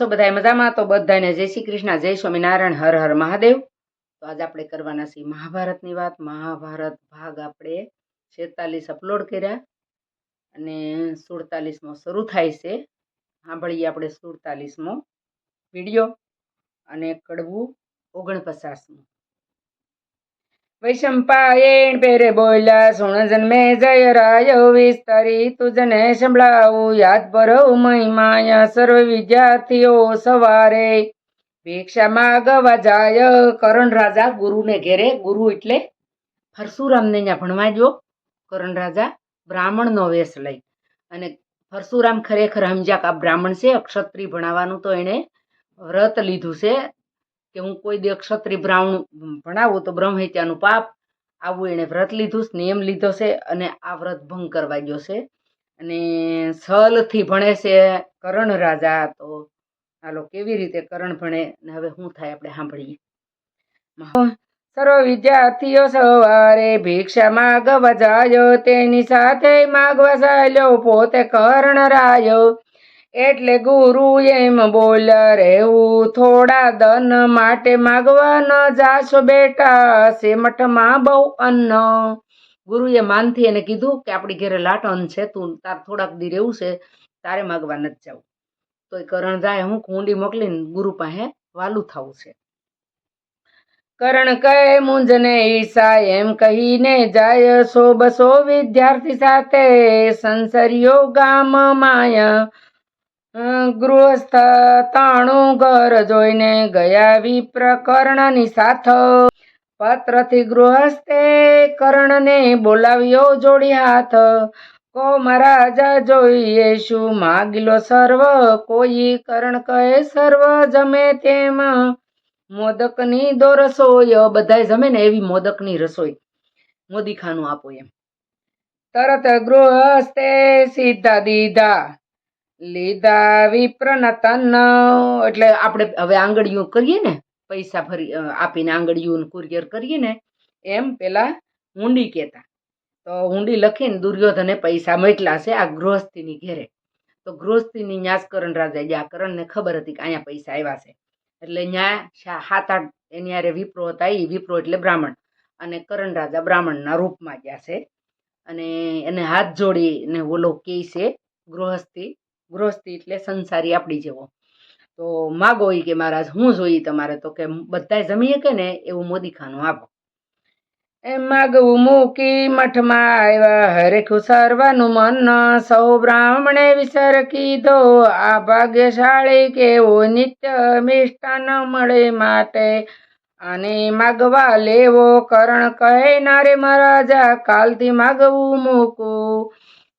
છો બધા મજામાં? તો બધાને જય શ્રી કૃષ્ણ, જય સ્વામિનારાયણ, હર હર મહાદેવ. તો આજે આપણે કરવાના છીએ મહાભારતની વાત. મહાભારત ભાગ આપણે છેતાલીસ અપલોડ કર્યા અને સુડતાલીસમો શરૂ થાય છે. સાંભળીએ આપણે સુડતાલીસમો વીડિયો અને કડવું ઓગણપચાસમું. વૈશંપાયણ પેરે બોલ્યા, સુણ જન્મે જય રાય વિસ્તારી તુજને સંભળાવું, યાદ ભરો મહિમાય સર્વ વિદ્યાર્થીઓ સવારે. ભિક્ષા માગવા જાય કરણ રાજા ગુરુને ઘેરે, ગુરુ એટલે પરશુરામને ત્યાં ભણવા જો કરણ રાજા બ્રાહ્મણનો વેશ લઈ અને પરશુરામ ખરેખર સમજ્યા કે આ બ્રાહ્મણ છે, અક્ષત્રિય ભણાવવાનું તો એણે વ્રત લીધું છે. કે હું કોઈ દે ક્ષત્રિય બ્રાહ્મણ ભણાવું તો બ્રહ્મહત્યાનું પાપ. આવું એણે વ્રત લીધું નિયમ લીધો છે અને આ વ્રત ભંગ કરવા ગયો છે. અને સલથી ભણે છે કરણ રાજા તો હાલો કેવી રીતે કરણ ભણે ને હવે શું થાય આપણે સાંભળીએ. સર્વ વિદ્યાર્થીઓ સવારે ભિક્ષા માગવા જાયો તેની સાથે માગવા ચાલ્યો પોતે કર્ણ રાયો એટલે ગુરુ એમ બોલ રહેવું થોડા દન માટે માગવા ન જાશો બેટા, સેમઠમાં બહુ અન્ન. ગુરુએ માનથી એને કીધું કે, આપણી ઘરે લાટ અન્ન છે, તું તાર થોડાક દી રહેવું છે, તારે માગવા નથી જવું. તો એ કરણ જાય, હું કુંડી મોકલીને ગુરુ પાસે વાલું થવું છે. કરણ કહે મુંજને ઈશા એમ કહીને જાય સો બસો વિદ્યાર્થી સાથે સંસરિયો ગામ માયા ગૃહસ્થ તાણું ઘર જોઈને ગયા વિપ્રકર્ણની સાથ. પત્રથી ગૃહસ્થે કર્ણને બોલાવ્યો જોડી હાથ. કો મહારાજા, જોઈએ શું માગીલો સર્વ? કોઈ કરણ કહે, સર્વ જમે તેમ. મોદકની દો રસોઈ બધાય જમે ને એવી મોદકની રસોઈ. મોદી ખાનું આપો એમ. તરત ગૃહસ્થે સીધા દીધા. લીધા વિપ્રનતન. એટલે આપણે હવે આંગળીઓ કરીએ ને, પૈસા ભરી આપીને આંગળીઓનું કુરિયર કરીએ ને, એમ પેલા હુંડી કહેતા. તો હુંડી લખીને દુર્યોધને પૈસા મોકલા છે આ ગૃહસ્થીની ઘેરે. તો ગૃહસ્થીની ન્યાસ કરણ રાજા જ્યાં કરણને ખબર હતી કે અહીંયા પૈસા આવ્યા છે. એટલે ન્યા સાત આઠ, એની હારે વિપ્રો હતા એ વિપ્રો એટલે બ્રાહ્મણ. અને કરણ રાજા બ્રાહ્મણના રૂપમાં ગયા છે. અને એને હાથ જોડીને ઓલો કહે છે ગૃહસ્થી ગૃહસ્થી એટલે સંસારી આપણી જેવો. તો માગો એ કે, મહારાજ, હું જોઈએ તમારે તો કે બધાય જમીએ કે ને એવું મોદીખાનું આપો. એમ માગવું મૂકી મઠમાં આવ્યા, હરેખું સર્વનું મન સૌ બ્રાહ્મણે વિસર કીધો, આ ભાગ્યશાળી કેવો નિત્ય મિષ્ટાન મળે માટે. આને માગવા લેવો કરણ કહે નારે મહારાજા, કાલથી માગવું મૂકું.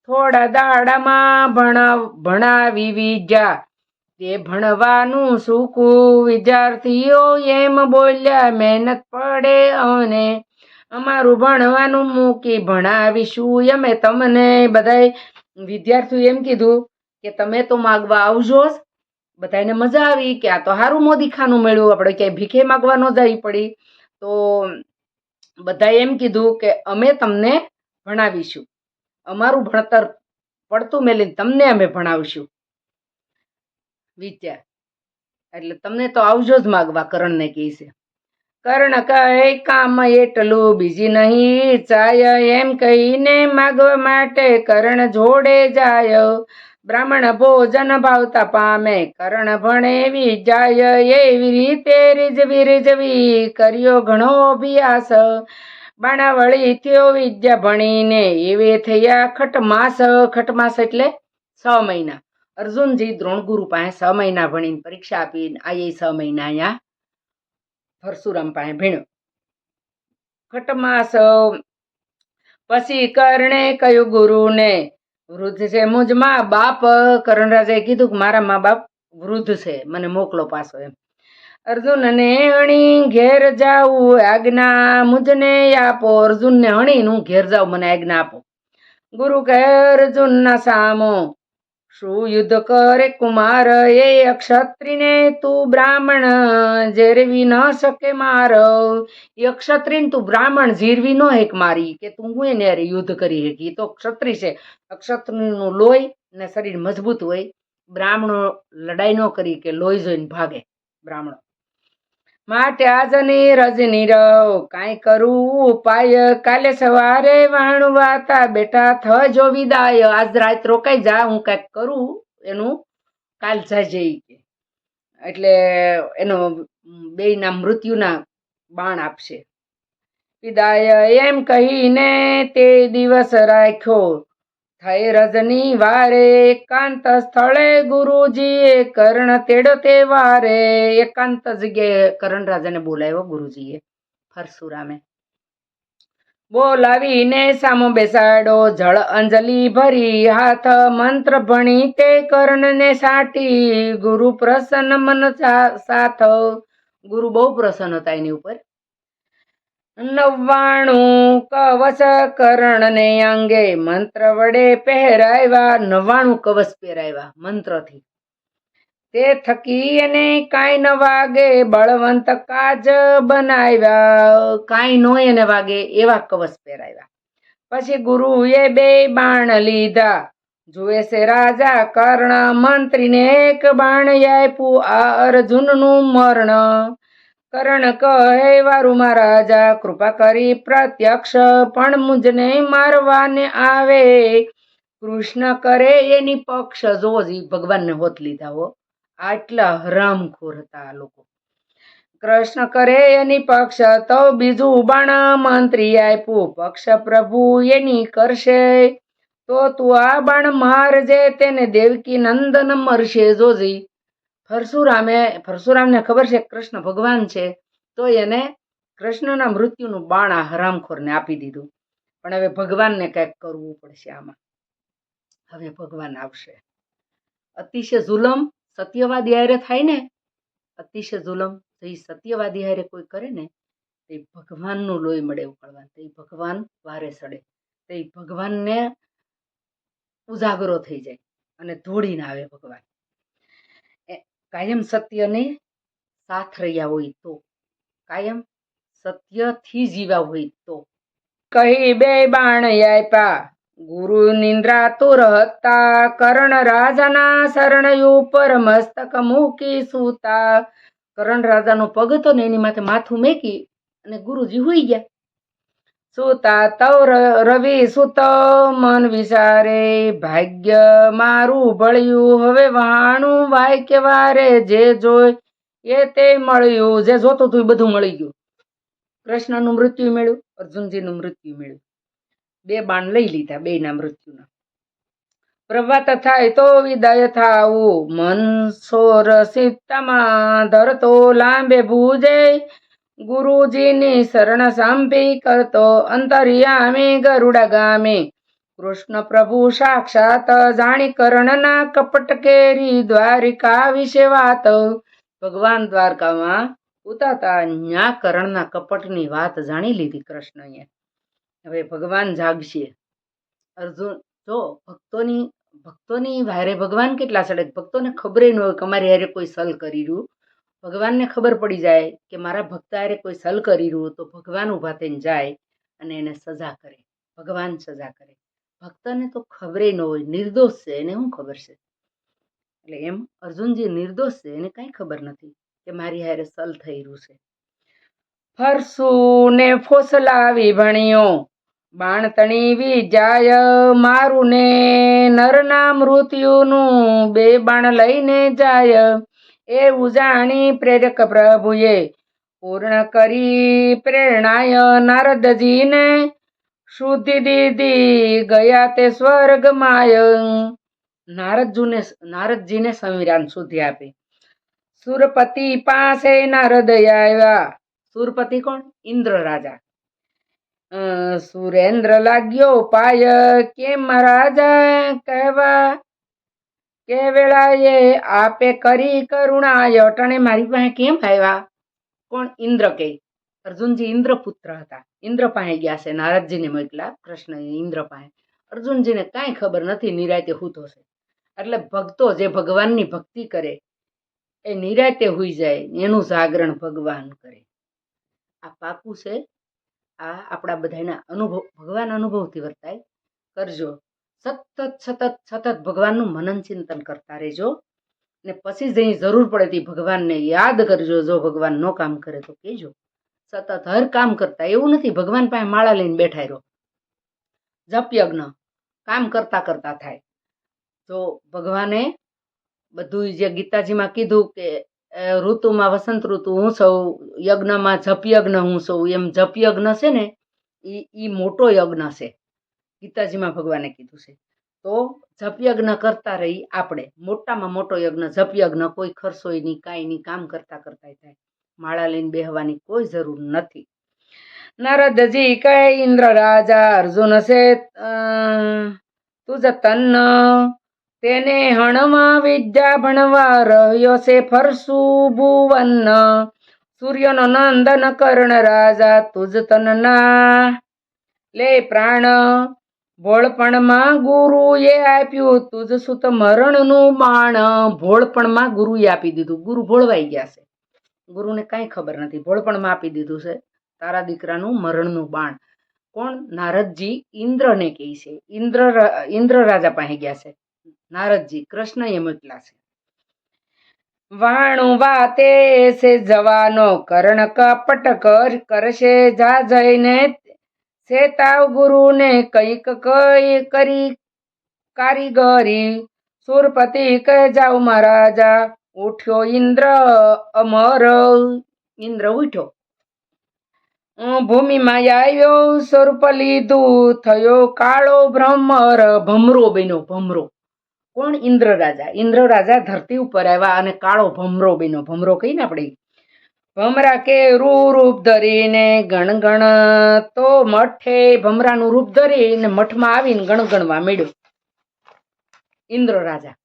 થોડા દાડામાં ભણા ભણાવી વિજા તે ભણવાનું સૂકું વિદ્યાર્થીઓ એમ બોલ્યા, મહેનત પડે અને અમારું ભણવાનું મૂકી ભણાવીશું. અમે તમને બધાય વિદ્યાર્થીઓ એમ કીધું કે, તમે તો માગવા આવજો બધાને મજા આવી કે, આ તો સારું મોદી ખાનું મળ્યું, આપણે ક્યાંય ભીખે માગવા ન જવી પડી. તો બધાએ એમ કીધું કે, અમે તમને ભણાવીશું. અમારું ભણતર પડતું મેલીને તમને અમે ભણાવશું. વિચાર એટલે તમને તો આવજો જ માગવા, કરણને કહે છે. કર્ણ કહે, કામ એટલું બીજી નહીં, ચાય એમ કહીને માગવા માટે કર્ણ જોડે જાય. બ્રાહ્મણ ભોજન ભાવતા પામે, કર્ણ ભણેવી જાય. એવી રીતે રીઝવી રીઝવી કર્યો ઘણો અભ્યાસ. બાણાવળી થયો વિદ્યા ભણીને એવે થયા ખટમાસ ખટમાસ એટલે છ મહિના. અર્જુનજી દ્રોણગુરુ પાસે છ મહિના ભણીને પરીક્ષા આપીને આયે છ મહિના અહીંયા પરશુરામ પાસે ભીણ્યો. ખટમાસ, પછી કર્ણે કહ્યું ગુરુને વૃદ્ધ છે? મુજમાં બાપ, કરણરાજે કીધું કે મારા મા બાપ વૃદ્ધ છે. મને મોકલો પાછો એમ. અર્જુનને અણી ઘેર જાવું આજ્ઞા મુજને આપો. અર્જુનને હણીને હું ઘેર જાઉં, મને આજ્ઞા આપો. ગુરુ કહે, અર્જુનના સામો શું યુદ્ધ કરે કુમાર, એ અક્ષત્રિને તું બ્રાહ્મણ જેરવી ન શકે માર. એ અક્ષત્રિને તું બ્રાહ્મણ જીરવી ન હેક મારી, કે તું હું એને અરે યુદ્ધ કરી શકી તો ક્ષત્રિય છે. અક્ષત્રિનું લોહી ને શરીર મજબૂત હોય. બ્રાહ્મણો લડાઈ ન કરી કે લોહી જોઈને ભાગે બ્રાહ્મણો. માટે આજની રજની રહો. કાંઈ કરું ઉપાય? કાલે સવારે વાણું વાતા બેટા થજો વિદાય. આજ રાત રોકાઈ જા, હું કાંઈક કરું એનું. કાલ જાજે એટલે એનો બેયના મૃત્યુના બાણ આપશે. વિદાય એમ કહીને તે દિવસ રાખ્યો. થઈ રજની વારે, એકાંત સ્થળે ગુરુજીએ કર્ણ તેડો તે વારે એકાંત જગ્યાએ કરણ રાજાને બોલાવ્યો ગુરુજીએ પરશુરામે બોલાવીને સામો બેસાડો, જળ અંજલિ ભરી, હાથ મંત્ર ભણી તે કર્ણને સાટી. ગુરુ પ્રસન્ન મન સાથ. ગુરુ બહુ પ્રસન્ન હતા એની ઉપર. નવ્વાણું કવચ કરણને અંગે મંત્ર વડે પહેરાવ્યા. નવ્વાણું કવચ પહેરાવ્યા મંત્રથી. તે થકી એને કાંઈ ન વાગે, બળવંત કાજ બનાવ્યા. કાંઈ નો એને વાગે એવા કવચ પહેરાવ્યા. પછી ગુરુએ બે બાણ લીધા. જુએ છે રાજા કર્ણ મંત્રીને એક બાણ આપ્યું. આ અર્જુનનું મરણ. કરણ કહે, વારું મહારાજા, કૃપા કરી પ્રત્યક્ષ, પણ મુજને મારવાને આવે. કૃષ્ણ કરે એની પક્ષ. જોજી ભગવાનને હોત લીધા હો. આટલા હરામખોર હતા આ લોકો. કૃષ્ણ કરે એની પક્ષ, તો બીજું બાણ મંત્રી આપ્યું. પક્ષ પ્રભુ, એની કરશે. તો તું આ બાણ મારજે, તેને દેવકી નંદન મરશે જોજી પરશુરામે, પરશુરામને ખબર છે કૃષ્ણ ભગવાન છે, તો એને કૃષ્ણના મૃત્યુનું બાણ આ હરામખોરને આપી દીધું. પણ હવે ભગવાનને કંઈક કરવું પડશે આમાં. હવે ભગવાન આવશે. અતિશય જુલમ, સત્યવાદી હારે થાય ને, અતિશય જુલમ, તો એ સત્યવાદી હારે કોઈ કરે ને, તો એ ભગવાનનું લોહી મળે ઉકળવાનું તો એ ભગવાન વારે સડે. તો એ ભગવાનને ઉજાગરો થઈ જાય અને ધોળીને આવે ભગવાન. કાયમ સત્યને સાથ રહ્યા હોય તો, કાયમ સત્યથી જીવ્યા હોય તો. કહી બે બાણ આપ્યા ગુરુ નિંદ્રા તો રહતા, કરણ રાજાના શરણ ઉપર મસ્તક મૂકી સૂતા. કરણ રાજાનો પગ હતો ને એની માથે માથું મેકી અને ગુરુજી હોઈ ગયા. સુતા તવ રવિ સુત મન વિચારે ભાગ્ય મારું ભળ્યું. હવે વાણું વાય કે વારે જે જોય એ તે મળ્યું. જે જોતું હતું બધું મળી ગયું. કૃષ્ણનું મૃત્યુ મળ્યું, અર્જુનજીનું મૃત્યુ મળ્યું. બે બાણ લઈ લીધા, બેયના મૃત્યુના. પ્રભાત થાય તો વિદાય થાવું મન સોર સીતામાં ધરતો લાંબે ભૂજે ગુરુજીની શરણ સાંભી કરતો અંતરિયામે ગરુડા ગામે કૃષ્ણ પ્રભુ સાક્ષાત જાણી કર્ણના કપટ કેરી દ્વારિકા વિશે વાત ભગવાન દ્વારકામાં ઉતાતા ન્યા કરણના કપટની વાત જાણી લીધી કૃષ્ણએ હવે ભગવાન જાગશે। અર્જુન, જો ભક્તોની ભક્તોની હારે ભગવાન કેટલા સડે ભક્તોને ખબર ન હોય કે અમારી હારે કોઈ સલ કરી રહ્યું. ભગવાનને ખબર પડી જાય કે મારા ભક્ત હારે કોઈ સલ કરી રહ્યું તો ભગવાન ઊભા થઈને જાય અને એને સજા કરે. ભગવાન સજા કરે. ભક્તને તો ખબરે ન હોય, નિર્દોષ છે એને શું ખબર છે? એટલે એમ અર્જુનજી નિર્દોષ છે એને કાંઈ ખબર નથી કે મારી હારે સલ થઈ રહ્યું છે. ફરસુને ફોસલાવી ભણ્યો, બાણ તણીવી જાય મારું ને નરના મૃત્યુનું બે બાણ લઈને જાય એવું ઉજાણી પ્રેરક પ્રભુએ. પૂર્ણ કરી પ્રેરણાય નારદજીને. શુદ્ધિ દીધી ગયા તે સ્વર્ગમાય નારદજુને, નારદજીને સંવિધાન શુદ્ધિ આપી. સુરપતિ પાસે નારદ આવ્યા. સુરપતિ કોણ? ઇન્દ્ર રાજા. સુરેન્દ્ર લાગ્યો, પાય, કેમ રાજા? કહેવા કે વેળાએ આપે કરી કરુણાય. અટાણે મારી પાસે કેમ આવ્યા? કોણ? ઇન્દ્ર કે. અર્જુનજી ઇન્દ્ર પુત્ર હતા. ઇન્દ્ર પાસે ગયા છે. નારદજીને મોકલા કૃષ્ણ ઇન્દ્ર પાસે. અર્જુનજીને કાંઈ ખબર નથી. નિરાયતે હૂતો છે. એટલે ભક્તો જે ભગવાનની ભક્તિ કરે, એ નિરાયતે હોઈ જાય. એનું જાગરણ ભગવાન કરે. આ પાકું છે. આ આપણા બધાના અનુભવ, ભગવાન અનુભવથી વર્તાય. કરજો. સતત સતત સતત ભગવાનનું મનન ચિંતન કરતા રહેજો. ને પછી જઈ જરૂર પડે તે ભગવાનને યાદ કરજો, જો ભગવાન નો કામ કરે તો કહેજો. સતત હર કામ કરતા, એવું નથી, ભગવાન પાસે માળા લઈને બેઠા રહ્યો જપ યજ્ઞ, કામ કરતા કરતા થાય. તો ભગવાને બધું જે ગીતાજીમાં કીધું કે ઋતુમાં વસંત ઋતુ, હું સૌ યજ્ઞમાં જપ યજ્ઞ, હું સૌ એમ જપ યજ્ઞ છે ને એ મોટો યજ્ઞ છે. ગીતાજીમાં ભગવાને કીધું છે. તો જપયજ્ઞ કરતા રહી આપણે. મોટામાં મોટો યજ્ઞ જપયજ્ઞ કોઈ ખર્ચોય નહીં, કાંઈ નહીં, કામ કરતા કરતા થાય. માળા લઈને બેહવાની કોઈ જરૂર નથી. નારદજી કહે, ઇન્દ્ર રાજા અર્જુન છે તુજ તન્ન. તેને હણમાં વિદ્યા ભણવા રહ્યો છે ફરસુ ભુવન. સૂર્યનો નંદન કર્ણ રાજા તુજ તનના લે પ્રાણ. ભોળપણમાં ગુરુએ આપ્યું તુજ સુત મરણનું બાણ ભોળપણમાં ગુરુએ આપી દીધું. ગુરુ ભોળવાઈ ગયા છે. ગુરુને કાંઈ ખબર નથી. ભોળપણમાં આપી દીધું છે. તારા દીકરાનું મરણનું બાણ. કોણ? નારદજી ઇન્દ્રને કહે છે. ઇન્દ્ર ઇન્દ્ર રાજા પાસે ગયા છે. નારદજી કૃષ્ણ એ મોકલા છે. વાણું વાતે છે, જવાનો કર્ણ કપટ કર, કરશે જા જઈને છે તાવ ગુરુને કંઈક કઈ કરી કારીગરી. સુરપતિ કહે, જાઓ મહારાજા. ઉઠ્યો ઇન્દ્ર અમર. ઇન્દ્ર ઉઠ્યો. ભૂમિમાં આવ્યો, સ્વરૂપ લીધું, થયો કાળો ભ્રમર. ભમરો બન્યો, ભમરો. કોણ? ઇન્દ્ર રાજા. ઇન્દ્ર રાજા ધરતી ઉપર આવ્યા અને કાળો ભમરો બન્યો. ભમરો કહીને આપણે? ભમરા કે રૂપ ધરીને ગણ ગણ તો મઠે ભમરાનું રૂપ ધરીને મઠમાં આવીને ગણગણવા મળ્યો ઇન્દ્ર રાજા.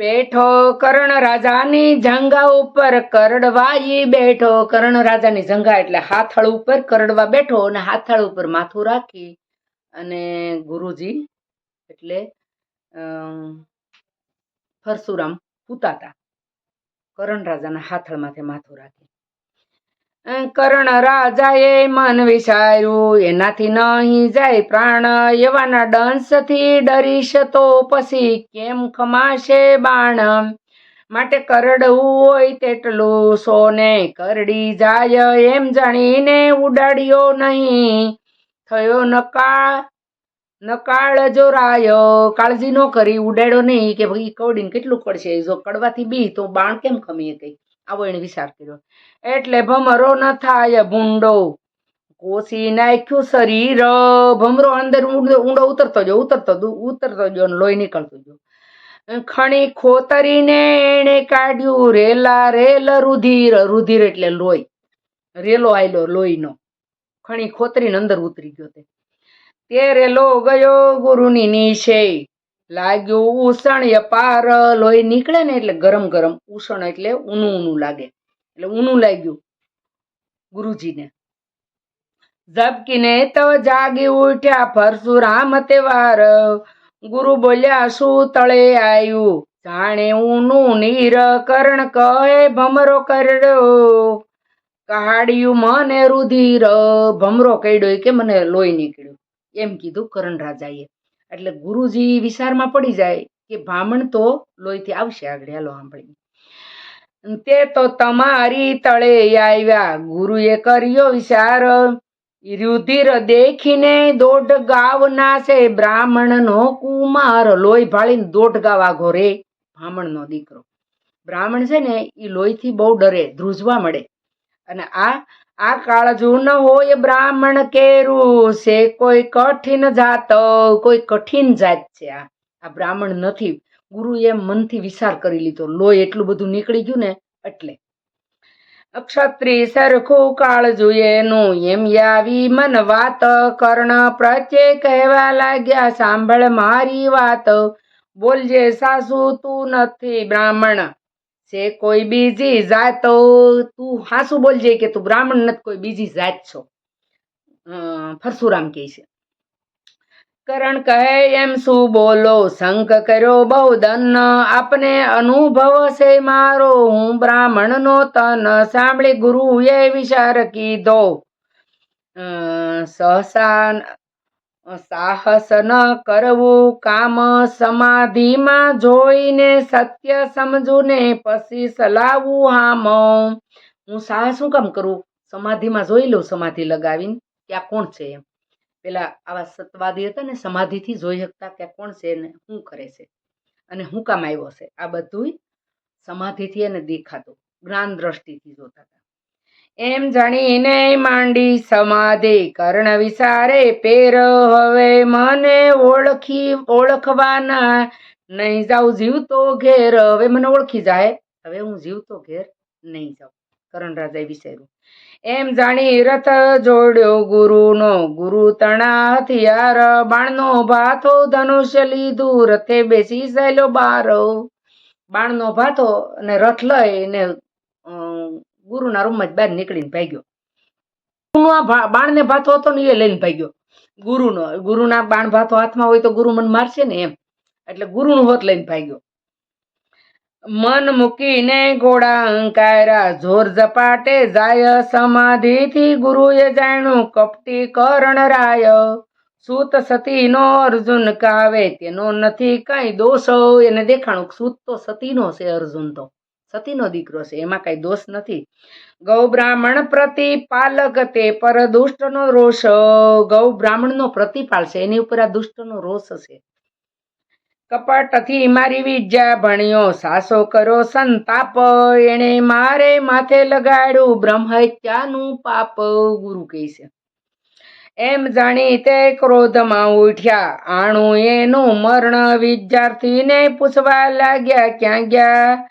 બેઠો કર્ણ રાજાની જંગા ઉપર કરડવાઈ બેઠો. કર્ણ રાજાની જંગા એટલે હાથળ ઉપર કરડવા બેઠો અને હાથળ ઉપર માથું રાખી અને ગુરુજી એટલે પરશુરામ પરશુરામ પૂતાતા. કરણ રાજાના હાથળમાંથી માથું રાખી. કરણ રાજાએ મન વિચાર્યું એનાથી નહીં જાય પ્રાણ. એવાના ડંસથી ડરીશ તો પછી કેમ ખમાશે બાણ? માટે કરડવું હોય તેટલું સોને કરડી જાય, એમ જાણીને ઉડાડ્યો નહીં. થયો નકાળ નકાળ જોરાયો કાળજી ન કરી ઉડાડ્યો નહીં કે ભાઈ કવડીને કેટલું કડશે જો કડવાથી બી તો બાણ કેમ ખમીએ કઈ? આવો એને વિચાર કર્યો. એટલે ભમરો ન થાય ભૂંડો. કોસી નાખ્યું શરીર. ભમરો અંદર ઊંડો ઉતરતો જો ઉતરતો ઉતરતો જો ને લોહી નીકળતો જો ખણી ખોતરીને એણે કાઢ્યું રેલા, રેલ રુધિર. રુધિર એટલે લોહી. રેલો આયલો લોહીનો. ખણી ખોતરીને અંદર ઉતરી ગયો તે. તે રેલો ગયો ગુરુની નીચે. લાગ્યું ઉષણ પાર લોહી નીકળે ને એટલે ગરમ ગરમ ઉષણ એટલે ઊનું ઊનું લાગે. એટલે ઊનું લાગ્યું ગુરુજીને. ઝબકીને તો જાગી ઉઠ્યા પરશુરામ તેવાર ગુરુ બોલ્યા, શું તળે આવ્યું જાણે ઊનું નીર કર્ણ કહે ભમરો કરડ્યો કાઢ્યું મને રુધિર ભમરો કર્યો કે મને લોહી નીકળ્યું? એમ કીધું કરણ રાજાએ. એટલે ગુરુજી વિચારમાં પડી જાય કે બ્રાહ્મણ તો લોહીથી આવશે આગળ, હાલો સાંભળી તે તો તમારી તળે આવ્યા, ગુરુએ કર્યો વિચાર. રુધિર દેખીને દોઢ ગાવ નાશે, બ્રાહ્મણનો કુમાર લોહી ભાળીને દોઢ ગાવ આઘો રે, બ્રાહ્મણનો દીકરો. બ્રાહ્મણ છે ને એ લોહીથી બહુ ડરે, ધ્રુજવા મળે. અને આ આ કાળજું ન હોય બ્રાહ્મણ કેરું છે કોઈ કઠિન જાત, કોઈ કઠિન જાત છે આ. આ બ્રાહ્મણ નથી. ગુરુએ મનથી વિચાર કરી લીધો. લોહી એટલું બધું નીકળી ગયું ને, એટલે. ક્ષત્રિય સરખું કાળજું એનું. એમ આવી મન વાત કર્ણ પ્રત્યે કહેવા લાગ્યા, સાંભળ મારી વાત. બોલજે સાસુ, તું નથી બ્રાહ્મણ. છે કોઈ બીજી જાત તું હાસુ બોલજે કે તું બ્રાહ્મણ નથી, કોઈ બીજી જાત છો. ફરસુરામ કહે છે. કરણ કહે, એમ શું બોલો? શંખ કર્યો બહુ દન આપને અનુભવ છે મારો. હું બ્રાહ્મણનો તન સાંભળી ગુરુએ વિચાર કીધો. સહસા સાહસ ન કરવું, કામ સમાધિમાં જોઈને સત્ય સમજું ને પછી સલાવું હામ હું સાહસ શું કામ કરું? સમાધિમાં જોઈ લઉં, સમાધિ લગાવીને ત્યાં કોણ છે એમ. પેલા આવા સત્વાદી હતા ને, સમાધિથી જોઈ શકતા ત્યાં કોણ છે ને, શું કરે છે? અને શું કામ આવ્યો છે? આ બધુંય સમાધિથી એને દેખાતું, જ્ઞાન દ્રષ્ટિથી જોતા હતા. એમ જાણીને માંડી સમાધિ કર્ણ વિસારે પેર હવે મને ઓળખી ઓળખવાના નહીં જાઉં જીવતો ઘેર. હવે મને ઓળખી જાય હવે હું જીવતો ઘેર નહીં જાઉં કરણ રાજાએ વિચાર્યું. એમ જાણી રથ જોડ્યો ગુરુનો ગુરુ તણા હથિયાર બાણનો ભાથો ધનુષ્ય લીધું રથે બેસી સહેલો બારો. બાણનો ભાથો અને રથ લઈને અમ, ગુરુના રૂમમાં જ બહાર નીકળીને ભાગ્યો. ગુરુનો બાણને ભાથો હતો ને એ લઈને ભાગ્યો. ગુરુનો, ગુરુના બાણ ભાથો હાથમાં હોય તો ગુરુ મને મારશે ને એમ. એટલે ગુરુનું હોત લઈને ભાગ્યો. મન મૂકીને ઘોડા અંકાયરા, જોર ઝપાટે જાય સમાધિથી ગુરુએ જાણ્યું કપટી કરણ રાય. સૂત સતીનો અર્જુન કાવે, તેનો નથી કઈ દોષ. એને દેખાણું સુત સૂત તો સતીનો છે અર્જુન તો. સતીનો દીકરો છે. એમાં કઈ દોષ નથી. ગૌ બ્રાહ્મણ પ્રતિપાલક તે પર દુષ્ટનો રોષ. ગૌ બ્રાહ્મણનો પ્રતિપાલ છે. એની ઉપર આ દુષ્ટનો રોષ છે. કપટથી મારી વિદ્યા ભણ્યો. સાસો કરો સંતાપ. એણે મારે માથે લગાડ્યું. બ્રહ્મત્યાનું પાપ ગુરુ કહે છે. એમ જાણી તે ક્રોધમાં ઉઠ્યા. આણું એનું મરણ વિદ્યાર્થીને પૂછવા લાગ્યા. ક્યાં ગયા?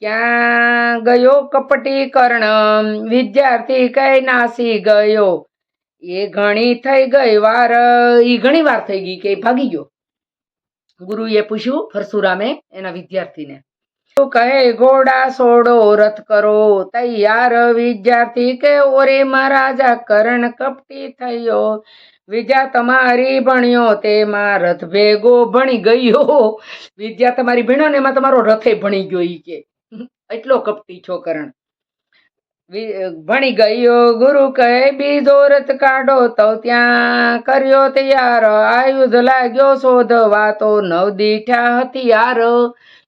ક્યાં ગયો કપટી કર્ણ વિદ્યાર્થી કઈ નાસી ગયો? એ ઘણી થઈ ગઈ વાર એ ઘણી વાર થઈ ગઈ કે ભાગી ગયો. ગુરુએ પૂછ્યું પરશુરામે એના વિદ્યાર્થીને કહે ઘોડા સોડો, રથ કરો. તૈયાર વિદ્યાર્થી કે ઓરે મહારાજા? કરણ કપટી થયો. વિદ્યા તમારી ભણ્યો, તેમાં રથ ભેગો ભણી ગયો. વિદ્યા તમારી ભણ્યો ને એમાં તમારો રથે ભણી ગયો ઈ કે. એટલો કપટી છો કરણ ભણી ગયો, ગુરુ કહે, બીજો રથ કાઢો તો ત્યાં કર્યો તૈયાર. આયુધ લાગ્યો શોધવા તો નવ દીઠા હથિયાર.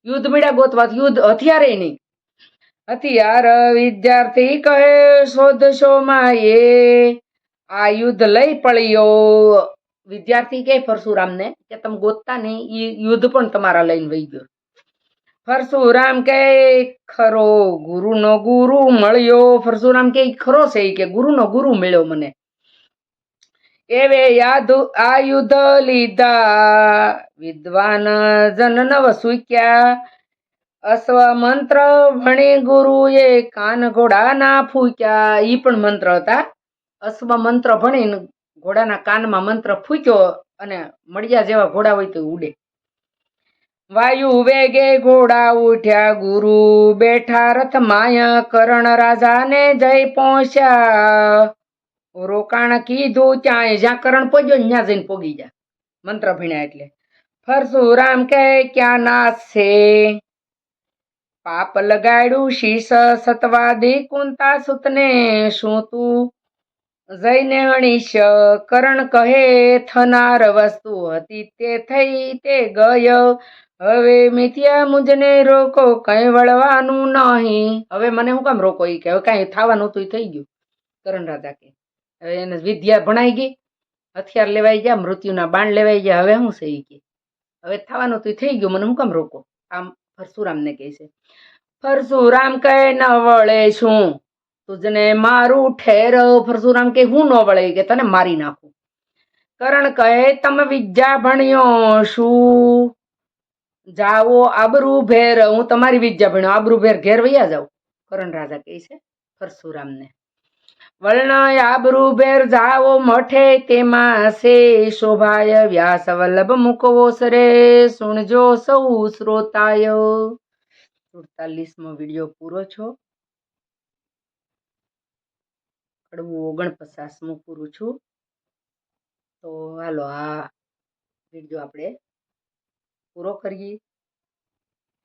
યુદ્ધ મીડા ગોતવા યુદ્ધ હથિયારે નહીં. હથિયાર વિદ્યાર્થી કહે, શોધશો એ આ યુદ્ધ લઈ પડ્યો. વિદ્યાર્થી કહે, પરશુરામને, કે તમે ગોતતા નહીં એ યુદ્ધ પણ તમારા લઈને વહી ગયો. પરશુરામ કે ખરો? ગુરુનો ગુરુ મળ્યો. પરશુરામ કે ખરો છે કે ગુરુનો ગુરુ મળ્યો મને. એવે યાદ આયુધ લીધા. વિદ્વાન જન નવ સૂક્યા. અશ્વ મંત્ર ભણી ગુરુએ કાન ઘોડાના ફૂક્યા. ઈ પણ મંત્ર હતા. અશ્વ મંત્ર ભણીને ઘોડાના કાનમાં મંત્ર ફૂક્યો અને મળ્યા જેવા ઘોડા હોય તો ઉડે. વાયુ વેગે ઘોડા ઉઠ્યા, ગુરુ બેઠા રથ માયા કરણ રાજાને જય પહોંચ્યા. રોકાણ કીધું ત્યાં જ્યાં કરણ પહોંચ્યો ત્યાં જઈને પોગી જા મંત્ર ભીણ્યા એટલે. પરશુરામ કે ક્યાં નાશ છે? પાપ લગાડ્યું શીશ સતવાદી કુંતા સુતને શું તું? જઈને અણીશ, કરણ કહે, થનાર વસ્તુ હતી તે થઈ, તે ગયો હવે મિથિયા મુજને રોકો, કઈ વળવાનું નહીં. હવે મને હું કામ રોકો? એ કે હવે કાંઈ થવાનું હતું થઈ ગયું. કરણ રાજા કે, હવે એને વિદ્યા ભણાઈ ગઈ. હથિયાર લેવાઈ ગયા, મૃત્યુના બાણ લેવાઈ ગયા. હવે શું છે ઈ કે? હવે થવાનું તો થઈ ગયું. મને હું કામ રોકો? આમ પરશુરામને કહે છે. પરશુરામ કહે, ન વળે શું તુજને મારું ઠેર પરશુરામ કે હું ન વળે? કે, તને મારી નાખું. કરણ કહે, તમે વિદ્યા ભણ્યો શું જાવો આબરૂ ભેર. હું તમારી વિદ્યા ભણ્યો આબરૂ ભેર ઘેર વૈયા જાઉં. કરણ રાજા કહે છે, પરશુરામને. વર્ણ આબરૂ ભેર જાઓ, મઠે તેમાં સે શોભાય, વ્યાસ વલ્લભ મુકવો સરે. સુણજો સૌ શ્રોતાય. સુડતાલીસમો વીડિયો પૂરો છો. કડવું ઓગણપચાસમું પૂરું છું. તો હાલો, આ વીડિયો આપણે પૂરો કરીએ.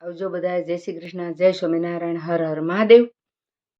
આવજો બધાએ જય શ્રી કૃષ્ણ. જય સ્વામિનારાયણ. હર હર મહાદેવ.